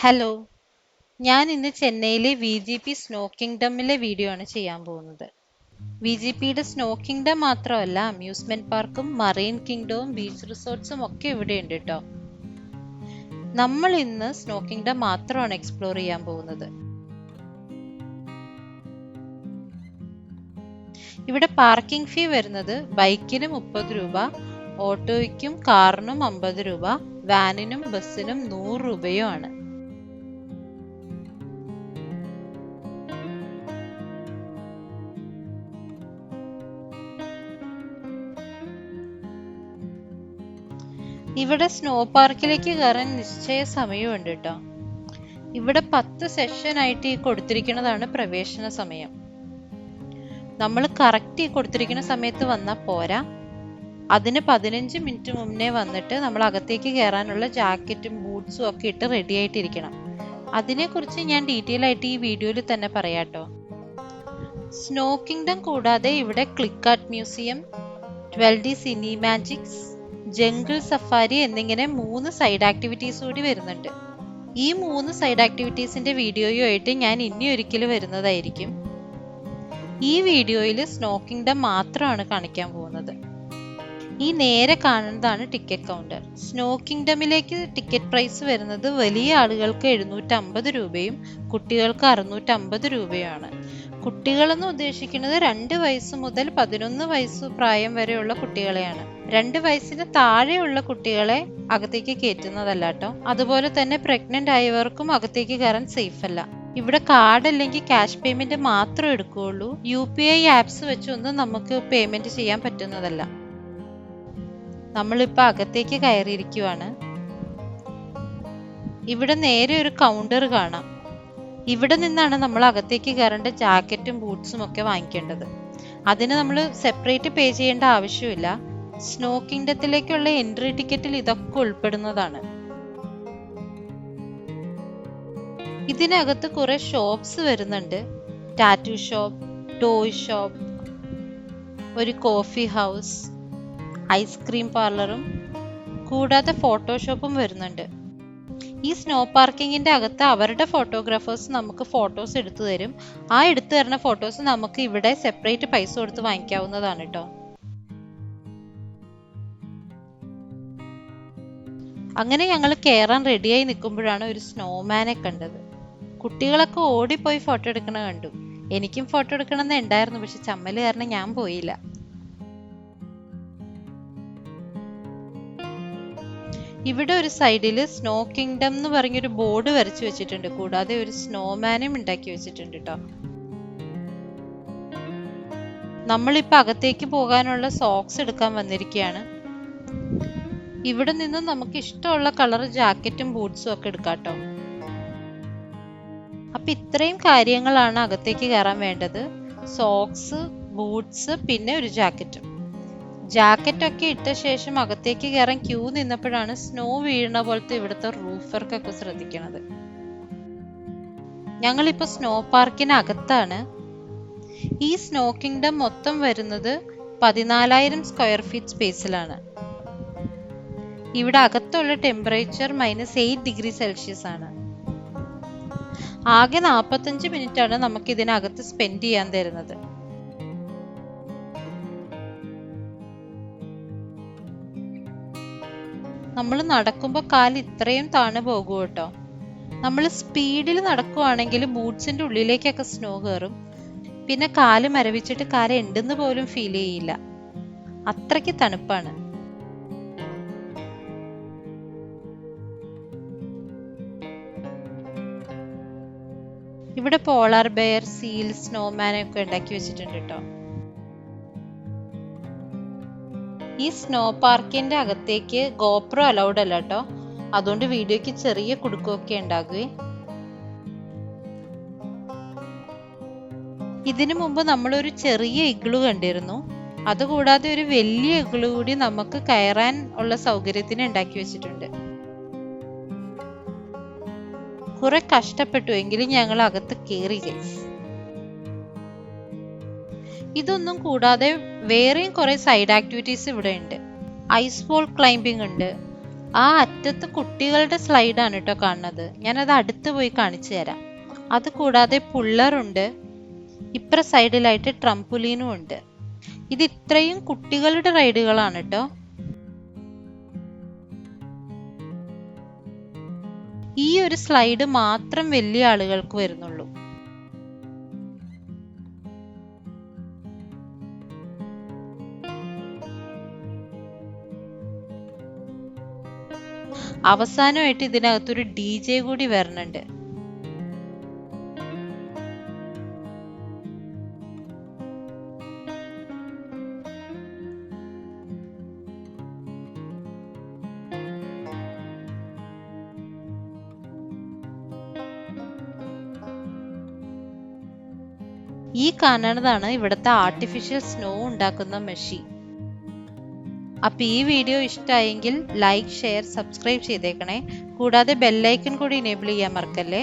Hello ഞാൻ ഇന്ന് ചെന്നൈയിലെ വി ജി പി സ്നോ കിങ്ഡമിലെ വീഡിയോ ആണ് ചെയ്യാൻ പോകുന്നത്. വി ജി പിയുടെ സ്നോ കിങ്ഡം മാത്രമല്ല അമ്യൂസ്മെന്റ് പാർക്കും മറൈൻ കിങ്ഡവും ബീച്ച് റിസോർട്ട്സും ഒക്കെ ഇവിടെ ഉണ്ട് കേട്ടോ നമ്മൾ ഇന്ന് സ്നോ കിങ്ഡം മാത്രമാണ് എക്സ്പ്ലോർ ചെയ്യാൻ പോകുന്നത്. ഇവിടെ പാർക്കിംഗ് ഫീ വരുന്നത് ബൈക്കിന് മുപ്പത് രൂപ ഓട്ടോയ്ക്കും കാറിനും അമ്പത് രൂപ വാനിനും ബസ്സിനും നൂറ് രൂപയും ആണ്. ഇവിടെ സ്നോ പാർക്കിലേക്ക് കയറാൻ നിശ്ചയ സമയമുണ്ട് കേട്ടോ ഇവിടെ പത്ത് സെഷൻ ആയിട്ട് ഈ കൊടുത്തിരിക്കുന്നതാണ് പ്രവേശന സമയം. നമ്മൾ കറക്റ്റ് ഈ കൊടുത്തിരിക്കുന്ന സമയത്ത് വന്നാൽ പോരാ. അതിന് പതിനഞ്ച് മിനിറ്റ് മുന്നേ വന്നിട്ട് നമ്മൾ അകത്തേക്ക് കയറാനുള്ള ജാക്കറ്റും ബൂട്ട്സും ഒക്കെ ഇട്ട് റെഡി ആയിട്ടിരിക്കണം. അതിനെക്കുറിച്ച് ഞാൻ ഡീറ്റെയിൽ ആയിട്ട് ഈ വീഡിയോയിൽ തന്നെ പറയാട്ടോ സ്നോ കിങ്ഡം കൂടാതെ ഇവിടെ click art museum twelve D cine magics jungle safari എന്നിങ്ങനെ മൂന്ന് സൈഡ് ആക്ടിവിറ്റീസ് കൂടി വരുന്നുണ്ട്. ഈ മൂന്ന് സൈഡ് ആക്ടിവിറ്റീസിന്റെ വീഡിയോയുമായിട്ട് ഞാൻ ഇനി ഒരിക്കലും വരുന്നതായിരിക്കും. ഈ വീഡിയോയിൽ സ്നോ കിങ്ഡം മാത്രമാണ് കാണിക്കാൻ പോകുന്നത്. ഈ നേരെ കാണുന്നതാണ് ടിക്കറ്റ് കൗണ്ടർ. സ്നോ കിങ്ഡമിലേക്ക് ടിക്കറ്റ് പ്രൈസ് വരുന്നത് വലിയ ആളുകൾക്ക് എഴുന്നൂറ്റമ്പത് രൂപയും കുട്ടികൾക്ക് അറുന്നൂറ്റമ്പത് രൂപയുമാണ് കുട്ടികളെന്ന് ഉദ്ദേശിക്കുന്നത് രണ്ട് വയസ്സ് മുതൽ പതിനൊന്ന് വയസ്സ് പ്രായം വരെയുള്ള കുട്ടികളെയാണ്. രണ്ട് വയസ്സിന് താഴെയുള്ള കുട്ടികളെ അകത്തേക്ക് കയറ്റുന്നതല്ല കേട്ടോ. അതുപോലെ തന്നെ പ്രഗ്നന്റ് ആയവർക്കും അകത്തേക്ക് കയറാൻ സേഫ് അല്ല. ഇവിടെ കാർഡ് അല്ലെങ്കിൽ ക്യാഷ് പേയ്മെന്റ് മാത്രം എടുക്കുകയുള്ളൂ. യു പി ഐ ആപ്സ് വെച്ചൊന്നും നമുക്ക് പേയ്മെന്റ് ചെയ്യാൻ പറ്റുന്നതല്ല. നമ്മളിപ്പോ അകത്തേക്ക് കയറിയിരിക്കുവാണ്. ഇവിടെ നേരെ ഒരു കൗണ്ടർ കാണാം. ഇവിടെ നിന്നാണ് നമ്മൾ അകത്തേക്ക് കയറേണ്ട ജാക്കറ്റും ബൂട്ട്സും ഒക്കെ വാങ്ങിക്കേണ്ടത്. അതിന് നമ്മൾ സെപ്പറേറ്റ് പേ ചെയ്യേണ്ട ആവശ്യമില്ല. സ്നോ കിങ്ഡത്തിലേക്കുള്ള എൻട്രി ടിക്കറ്റിൽ ഇതൊക്കെ ഉൾപ്പെടുന്നതാണ്. ഇതിനകത്ത് കുറെ ഷോപ്സ് വരുന്നുണ്ട്. ടാറ്റു ഷോപ്പ് ടോയ് ഷോപ്പ് ഒരു കോഫി ഹൗസ് ഐസ്ക്രീം പാർലറും കൂടാതെ ഫോട്ടോഷോപ്പും വരുന്നുണ്ട്. ഈ സ്നോ പാർക്കിങ്ങിന്റെ അകത്ത് അവരുടെ ഫോട്ടോഗ്രാഫേഴ്സ് നമുക്ക് ഫോട്ടോസ് എടുത്തു തരും. ആ എടുത്തു തരുന്ന ഫോട്ടോസ് നമുക്ക് ഇവിടെ സെപ്പറേറ്റ് പൈസ കൊടുത്ത് വാങ്ങിക്കാവുന്നതാണ് കേട്ടോ അങ്ങനെ ഞങ്ങൾ കയറാൻ റെഡിയായി നിൽക്കുമ്പോഴാണ് ഒരു സ്നോമാനെ കണ്ടത്. കുട്ടികളൊക്കെ ഓടിപ്പോയി ഫോട്ടോ എടുക്കണ കണ്ടു. എനിക്കും ഫോട്ടോ എടുക്കണമെന്ന് ഉണ്ടായിരുന്നു പക്ഷെ ചമ്മൽ കാരണം ഞാൻ പോയില്ല. ഇവിടെ ഒരു സൈഡിൽ സ്നോ കിങ്ഡം എന്ന് പറഞ്ഞൊരു ബോർഡ് വരച്ചു വെച്ചിട്ടുണ്ട്. കൂടാതെ ഒരു സ്നോമാനും ഉണ്ടാക്കി വെച്ചിട്ടുണ്ട് കേട്ടോ നമ്മളിപ്പോൾ അകത്തേക്ക് പോകാനുള്ള സോക്സ് എടുക്കാൻ വന്നിരിക്കുകയാണ്. ഇവിടെ നിന്ന് നമുക്ക് ഇഷ്ടമുള്ള കളർ ജാക്കറ്റും ബൂട്ട്സും ഒക്കെ എടുക്കാം കേട്ടോ അപ്പം ഇത്രയും കാര്യങ്ങളാണ് അകത്തേക്ക് കയറാൻ വേണ്ടത്. സോക്സ് ബൂട്ട്സ് പിന്നെ ഒരു ജാക്കറ്റും. ജാക്കറ്റ് ഒക്കെ ഇട്ട ശേഷം അകത്തേക്ക് കയറാൻ ക്യൂ നിന്നപ്പോഴാണ് സ്നോ വീഴുന്ന പോലത്തെ ഇവിടുത്തെ റൂഫർക്കൊക്കെ ശ്രദ്ധിക്കണത്. ഞങ്ങളിപ്പോ സ്നോ പാർക്കിനകത്താണ്. ഈ സ്നോ കിങ്ഡം മൊത്തം വരുന്നത് പതിനാലായിരം സ്ക്വയർ ഫീറ്റ് സ്പേസിലാണ്. ഇവിടെ അകത്തുള്ള temperature minus eight degree celsius ആണ്. ആകെ നാൽപ്പത്തഞ്ച് മിനിറ്റ് ആണ് നമുക്ക് ഇതിനകത്ത് സ്പെൻഡ് ചെയ്യാൻ തരുന്നത്. നമ്മൾ നടക്കുമ്പോൾ കാൽ ഇത്രയും താണു പോകും കേട്ടോ. നമ്മൾ സ്പീഡിൽ നടക്കുവാണെങ്കിൽ ബൂട്ട്സിന്റെ ഉള്ളിലേക്കൊക്കെ സ്നോ കയറും പിന്നെ കാൽ മരവിച്ചിട്ട് കാൽ ഉണ്ടെന്ന് പോലും ഫീൽ ചെയ്യില്ല. അത്രയ്ക്ക് തണുപ്പാണ്. ഇവിടെ പോളാർ ബെയർ സീൽ സ്നോമാനൊക്കെ ഉണ്ടാക്കി വെച്ചിട്ടുണ്ട് കേട്ടോ. ഈ സ്നോ പാർക്കിന്റെ അകത്തേക്ക് ഗോപ്രോ അലൗഡ് അല്ല കേട്ടോ അതുകൊണ്ട് വീഡിയോക്ക് ചെറിയ കുടുക്കമൊക്കെ ഉണ്ടാകുകയും ഇതിനു മുമ്പ് നമ്മളൊരു ചെറിയ ഇഗ്ലു കണ്ടിരുന്നു. അതുകൂടാതെ ഒരു വലിയ ഇഗ്ലു കൂടി നമുക്ക് കയറാൻ ഉള്ള സൗകര്യത്തിന് ഉണ്ടാക്കി വെച്ചിട്ടുണ്ട്. കുറെ കഷ്ടപ്പെട്ടു എങ്കിലും ഞങ്ങൾ അകത്ത് കയറി ഗൈസ് ഇതൊന്നും കൂടാതെ വേറെയും കുറെ സൈഡ് ആക്ടിവിറ്റീസ് ഇവിടെ ഉണ്ട്. ഐസ് ബോൾ ക്ലൈംബിംഗ് ഉണ്ട്. ആ അറ്റത്ത് കുട്ടികളുടെ സ്ലൈഡാണ് കേട്ടോ കാണുന്നത്. ഞാനത് അടുത്ത് പോയി കാണിച്ചു തരാം. അത് കൂടാതെ പുള്ളറുണ്ട് ഇപ്പുറ സൈഡിലായിട്ട് ട്രംപുലീനും ഉണ്ട്. ഇത് ഇത്രയും കുട്ടികളുടെ റൈഡുകളാണ് കേട്ടോ ഈ ഒരു സ്ലൈഡ് മാത്രം വലിയ ആളുകൾക്ക് വരുന്നുള്ളൂ. അവസാനമായിട്ട് ഇതിനകത്തൊരു ഡി ജെ കൂടി വരണുണ്ട്. ഈ കാണുന്നതാണ് ഇവിടുത്തെ ആർട്ടിഫിഷ്യൽ സ്നോ ഉണ്ടാക്കുന്ന മെഷീൻ അപ്പൊ ഈ വീഡിയോ ഇഷ്ടമായെങ്കിൽ ലൈക്ക് ഷെയർ സബ്സ്ക്രൈബ് ചെയ്തേക്കണേ. കൂടാതെ ബെല്ലൈക്കൺ കൂടി എനേബിൾ ചെയ്യാൻ മറക്കല്ലേ?